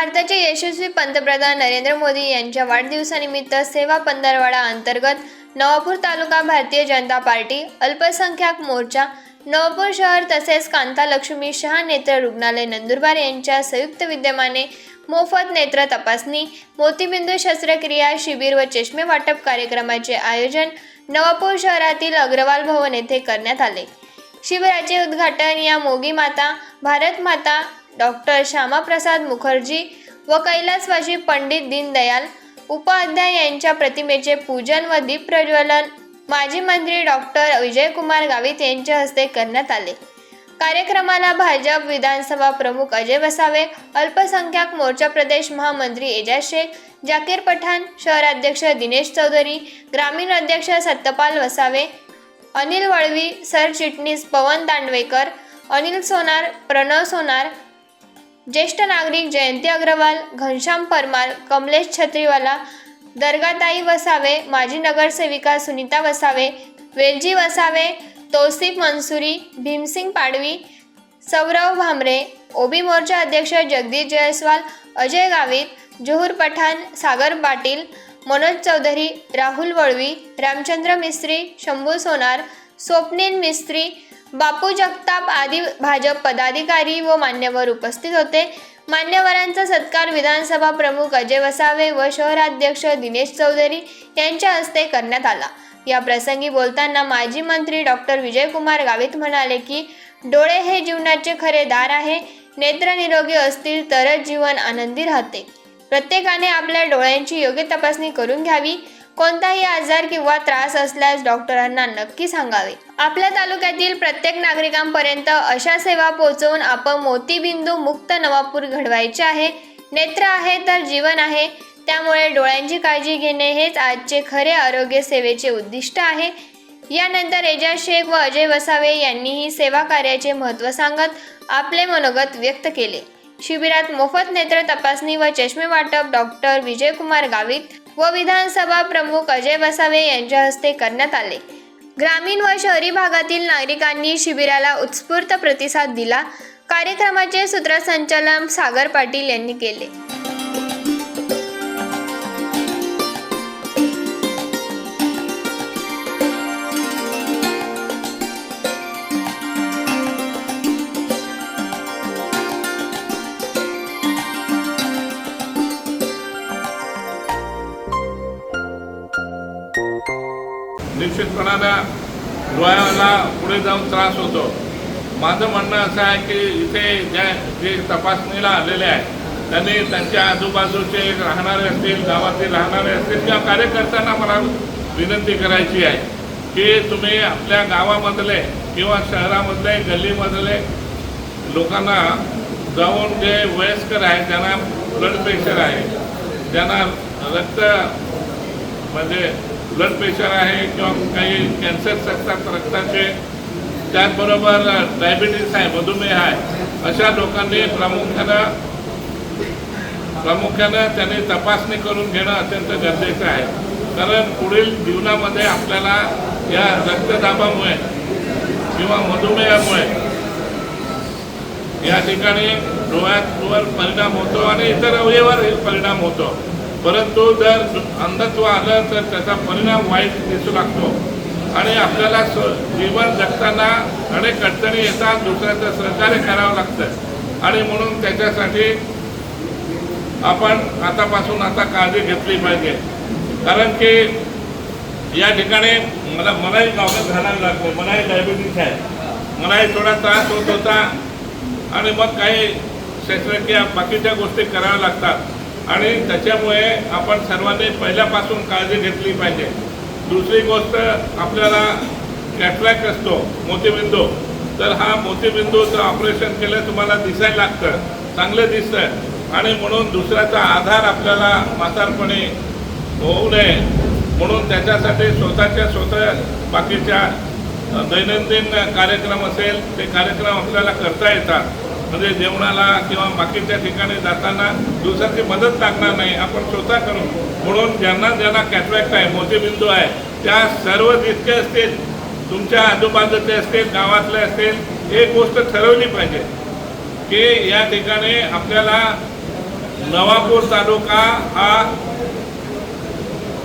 भारताचे यशस्वी पंतप्रधान नरेंद्र मोदी यांच्या वाढदिवसानिमित्त सेवा पंधरवाडा अंतर्गत नवापूर तालुका भारतीय जनता पार्टी अल्पसंख्याक मोर्चा नवापूर शहर तसेच कांता लक्ष्मी शहा नेत्र रुग्णालय नंदुरबार यांच्या संयुक्त विद्यमाने मोफत नेत्र तपासणी मोतीबिंदू शस्त्रक्रिया शिबिर व चष्मे वाटप कार्यक्रमाचे आयोजन नवापूर शहरातील अग्रवाल भवन येथे करण्यात आले. शिबिराचे उद्घाटन या मोगी माता भारत माता डॉक्टर श्यामाप्रसाद मुखर्जी व कैलासवासी पंडित दीनदयाल उपाध्याय यांच्या प्रतिमेचे पूजन व दीप प्रज्वलन माजी मंत्री डॉक्टर विजयकुमार गावित यांच्या हस्ते करण्यात आले. कार्यक्रमाला भाजप विधानसभा प्रमुख अजय वसावे अल्पसंख्याक मोर्चा प्रदेश महामंत्री एजाज शेख जाकीर पठाण शहराध्यक्ष दिनेश चौधरी ग्रामीण अध्यक्ष सत्यपाल वसावे अनिल वळवी सरचिटणीस पवन दांडवेकर अनिल सोनार प्रणव सोनार ज्येष्ठ नागरिक जयंती अग्रवाल घनश्याम परमार कमलेश छत्रीवाला दर्गाताई वसावे माजी नगरसेविका सुनीता वसावे वेलजी वसावे तौसिफ मनसुरी भीमसिंग पाडवी सौरव भामरे ओबी मोर्चा अध्यक्ष जगदीश जयस्वाल अजय गावित जोहूर पठाण सागर पाटील मनोज चौधरी राहुल वळवी रामचंद्र मिस्त्री शंभू सोनार स्वप्नील मिस्त्री बापू जगताप आदी भाजप पदाधिकारी व मान्यवर उपस्थित होते. मान्यवरांचा सत्कार विधानसभा प्रमुख अजय वसावे व शहराध्यक्ष दिनेश चौधरी यांच्या हस्ते करण्यात आला. या प्रसंगी बोलताना माजी मंत्री डॉक्टर विजयकुमार गावित म्हणाले की डोळे हे जीवनाचे खरे दार आहे. नेत्र निरोगी असतील तरच जीवन आनंदी राहते. प्रत्येकाने आपल्या डोळ्यांची योग्य तपासणी करून घ्यावी. कोणताही आजार किंवा त्रास असल्यास डॉक्टरांना नक्की सांगावे. आपल्या तालुक्यातील प्रत्येक नागरिकांपर्यंत अशा सेवा पोहोचवून आपण मोतीबिंदू मुक्त नवापूर घडवायचे आहे. नेत्र आहे तर जीवन आहे. त्यामुळे डोळ्यांची काळजी घेणे हेच आजचे खरे आरोग्य सेवेचे उद्दिष्ट आहे. यानंतर एजाज शेख व अजय वसावे यांनीही सेवा कार्याचे महत्त्व सांगत आपले मनोगत व्यक्त केले. शिबिरात मोफत नेत्र तपासणी व चष्मे वाटप डॉक्टर विजयकुमार गावित व विधानसभा प्रमुख अजय वसावे यांच्या हस्ते करण्यात आले. ग्रामीण व शहरी भागातील नागरिकांनी शिबिराला उत्स्फूर्त प्रतिसाद दिला. कार्यक्रमाचे सूत्रसंचालन सागर पाटील यांनी केले. निश्चितपणानं डोळ्याला पुढे जाऊन त्रास होतो. माझं म्हणणं असं आहे की इथे ज्या जे तपासणीला आलेले आहेत त्यांनी त्यांच्या आजूबाजूचे राहणारे असतील गावातील राहणारे असतील किंवा कार्यकर्त्यांना मला विनंती करायची आहे की तुम्ही आपल्या गावामधले किंवा शहरामधले गल्लीमधले लोकांना जाऊन जे वयस्कर आहेत ज्यांना ब्लड प्रेशर आहे ज्यांना रक्त म्हणजे ब्लड प्रेशर आहे किंवा काही कॅन्सर्स असतात रक्ताचे त्याचबरोबर डायबिटीस आहे मधुमेह आहे अशा लोकांनी प्रामुख्यानं प्रामुख्यानं त्यांनी तपासणी करून घेणं अत्यंत गरजेचं आहे. कारण पुढील जीवनामध्ये आपल्याला या रक्तदाबामुळे किंवा मधुमेहामुळे या ठिकाणी डोळ्यावर परिणाम होतो आणि इतर अवयवावरही परिणाम होतो. परंतु जर अंधत्व आलं तर त्याचा परिणाम वाईट दिसू लागतो. आणि आपल्याला स जीवन जगताना अनेक अडचणी येतात दुसऱ्याचं सहकार्य करावं लागतं. आणि म्हणून त्याच्यासाठी आपण आतापासून आता काळजी घेतली पाहिजे. कारण की या ठिकाणी मला मलाही गावात घालावं लागतं मलाही डायबिटीस आहे. मलाही थोडा त्रास होत होता. आणि मग काही शस्त्रक्रिया बाकीच्या गोष्टी कराव्या लागतात. आणि त्याच्यामुळे आपण सर्वांनी पहिल्यापासून काळजी घेतली पाहिजे. दुसरी गोष्ट आपल्याला कॅटरॅक्ट असतो मोतीबिंदू. तर हा मोतीबिंदूचं ऑपरेशन केलं तुम्हाला दिसायला लागतं चांगलं दिसतं. आणि म्हणून दुसऱ्याचा आधार आपल्याला म्हातारपणे होऊ नये. म्हणून त्याच्यासाठी स्वतःच्या स्वतः बाकीच्या दैनंदिन कार्यक्रम असेल ते कार्यक्रम आपल्याला करता येतात. म्हणजे जेवणाला किंवा बाकीच्या ठिकाणी जाताना दुसऱ्याची मदत लागणार नाही आपण स्वतः करू म्हणून ज्यांना ज्यांना कॅटरॅक्ट आहे मोतीबिंदू आहे त्या सर्व जितके असतील तुमच्या आजूबाजूचे असतील गावातले असतील एक गोष्ट ठरवली पाहिजे की या ठिकाणी आपल्याला नवापूर तालुका हा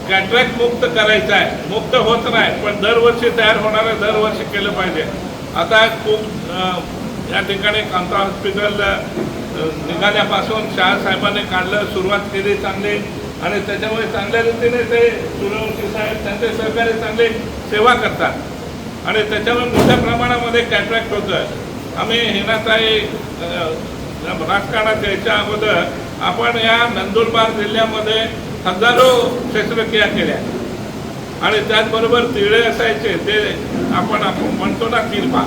कॅटरॅक्ट मुक्त करायचा आहे. मुक्त होत नाही पण दरवर्षी तयार होणारं दरवर्षी केलं पाहिजे. आता खूप या ठिकाणी कांता हॉस्पिटल निघाल्यापासून शहासाहेबांनी काढलं सुरुवात केली चांगली. आणि त्याच्यामुळे चांगल्या रीतीने ते सूर्यवंशी साहेब त्यांचे सहकारी चांगले सेवा करतात. आणि त्याच्यामुळे मोठ्या प्रमाणामध्ये कॅट्रॅक्ट होतं. आम्ही हिनाताई राजकारणात यायच्या अगोदर आपण या नंदुरबार जिल्ह्यामध्ये हजारो शस्त्रक्रिया केल्या. आणि त्याचबरोबर तिळे असायचे ते आपण आपण म्हणतो ना किरपा.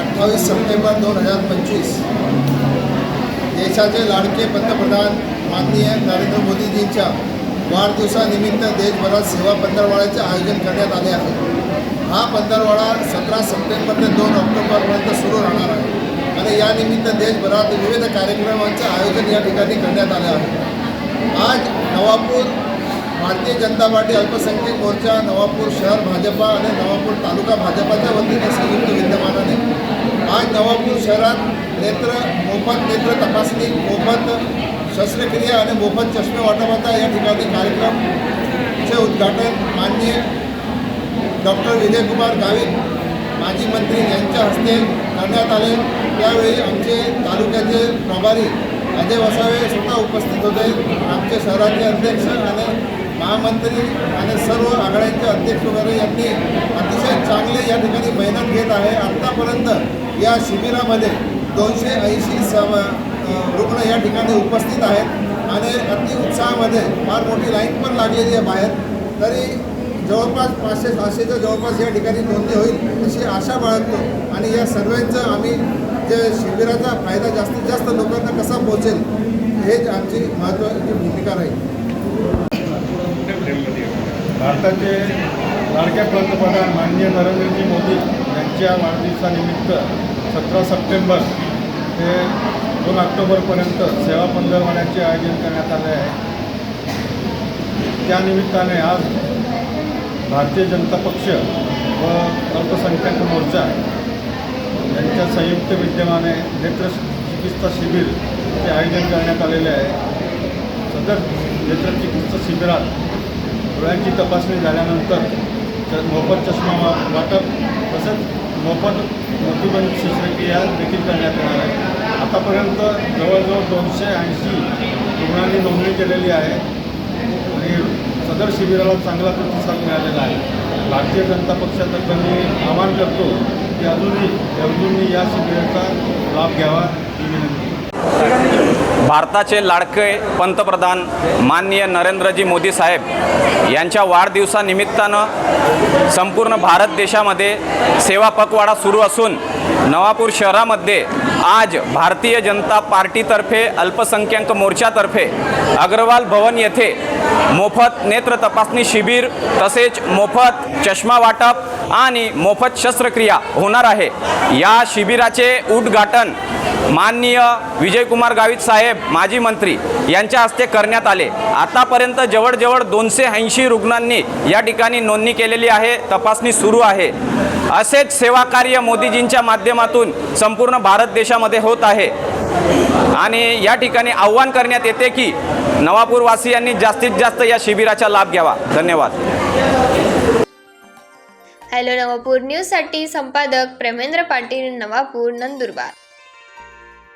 अठ्ठावीस सप्टेंबर दोन हजार पंचवीस. देशाचे लाडके पंतप्रधान माननीय नरेंद्र मोदीजींच्या वाढदिवसानिमित्त देशभरात सेवा पंधरवाड्याचे आयोजन करण्यात आले आहे. हा पंधरवाडा सतरा सप्टेंबर ते दोन ऑक्टोबरपर्यंत सुरू राहणार आहे आणि यानिमित्त देशभरात विविध कार्यक्रमांचं आयोजन या ठिकाणी करण्यात आलं आहे. आज नवापूर भारतीय जनता पार्टी अल्पसंख्याक मोर्चा नवापूर शहर भाजपा आणि नवापूर तालुका भाजपाच्या वतीने संयुक्त विद्यमानाने आज नवापूर शहरात नेत्र मोफत नेत्र तपासणी मोफत शस्त्रक्रिया आणि मोफत चष्मे वाटपाचा या ठिकाणी कार्यक्रमचे उद्घाटन माननीय डॉक्टर विजयकुमार गावित माजी मंत्री यांच्या हस्ते करण्यात आले. त्यावेळी आमचे तालुक्याचे प्रभारी अजय वसावे स्वतः उपस्थित होते. आमचे शहराचे अध्यक्ष आणि महामंत्री आणि सर्व आघाड्यांचे अध्यक्ष वगैरे यांनी चांगले या ठिकाणी मेहनत घेत आहे. आत्तापर्यंत या शिबिरामध्ये दोनशे ऐंशी सम रुग्ण या ठिकाणी उपस्थित आहेत. आणि अति उत्साहामध्ये फार मोठी लाईन पण लागलेली आहे बाहेर. तरी जवळपास पाचशे सहाशेच्या जवळपास या ठिकाणी नोंदणी होईल अशी आशा बाळगतो. आणि या सर्वांचं आम्ही जे शिबिराचा फायदा जास्तीत जास्त लोकांना कसा पोहोचेल हेच आमची महत्त्वाची भूमिका राहील. भारताचे लाडक्या पंतप्रधान माननीय नरेंद्रजी मोदी यांच्या वाढदिवसानिमित्त सतरा सप्टेंबर ते दोन ऑक्टोबरपर्यंत सेवा पंधरवाड्याचे आयोजन करण्यात आले आहे. त्यानिमित्ताने आज भारतीय जनता पक्ष व अल्पसंख्याक मोर्चा यांच्या संयुक्त विद्यमाने नेत्र चिकित्सा शिबिरचे आयोजन करण्यात आलेले आहे. सदर नेत्रचिकित्सा शिबिरात डोळ्यांची तपासणी झाल्यानंतर मोफत चष्मा वाटप तसंच मोफत मोतीबंद शस्त्रक्रिया देखील करण्यात येणार आहे. आतापर्यंत जवळजवळ दोनशे ऐंशी रुग्णांनी नोंदणी केलेली आहे आणि सदर शिबिराला चांगला प्रतिसाद मिळालेला आहे. भारतीय जनता पक्षातर्फे मी आवाहन करतो की अजूनही अजूनही या शिबिराचा लाभ घ्यावा ही विनंती. भारताचे लाडके पंतप्रधान माननीय नरेंद्रजी मोदी साहेब यांच्या वाढदिवसानिमित्तानं संपूर्ण भारत देशामध्ये सेवा पखवाडा सुरू असून नवापूर शहरामध्ये आज भारतीय जनता पार्टीतर्फे अल्पसंख्याक मोर्चातर्फे अग्रवाल भवन येथे मोफत नेत्र तपासणी शिबिर तसेच मोफत चष्मा वाटप आणि मोफत शस्त्रक्रिया होणार आहे. या शिबिराचे उद्घाटन माननीय विजयकुमार गावित साहेब माजी मंत्री यांच्या हस्ते करण्यात आले. आतापर्यंत जवळजवळ दोनशे ऐंशी रुग्णांनी या ठिकाणी नोंदणी केलेली आहे तपासणी सुरू आहे. असेच सेवा कार्य मोदीजींच्या माध्यमातून संपूर्ण भारत देशामध्ये होत आहे. आणि या ठिकाणी आव्हान करण्यात येते की नवापूरवासियांनी जास्तीत जास्त या शिबिराचा लाभ घ्यावा. धन्यवाद. हॅलो नवापूर न्यूजसाठी संपादक प्रेमेंद्र पाटील नवापूर नंदुरबार.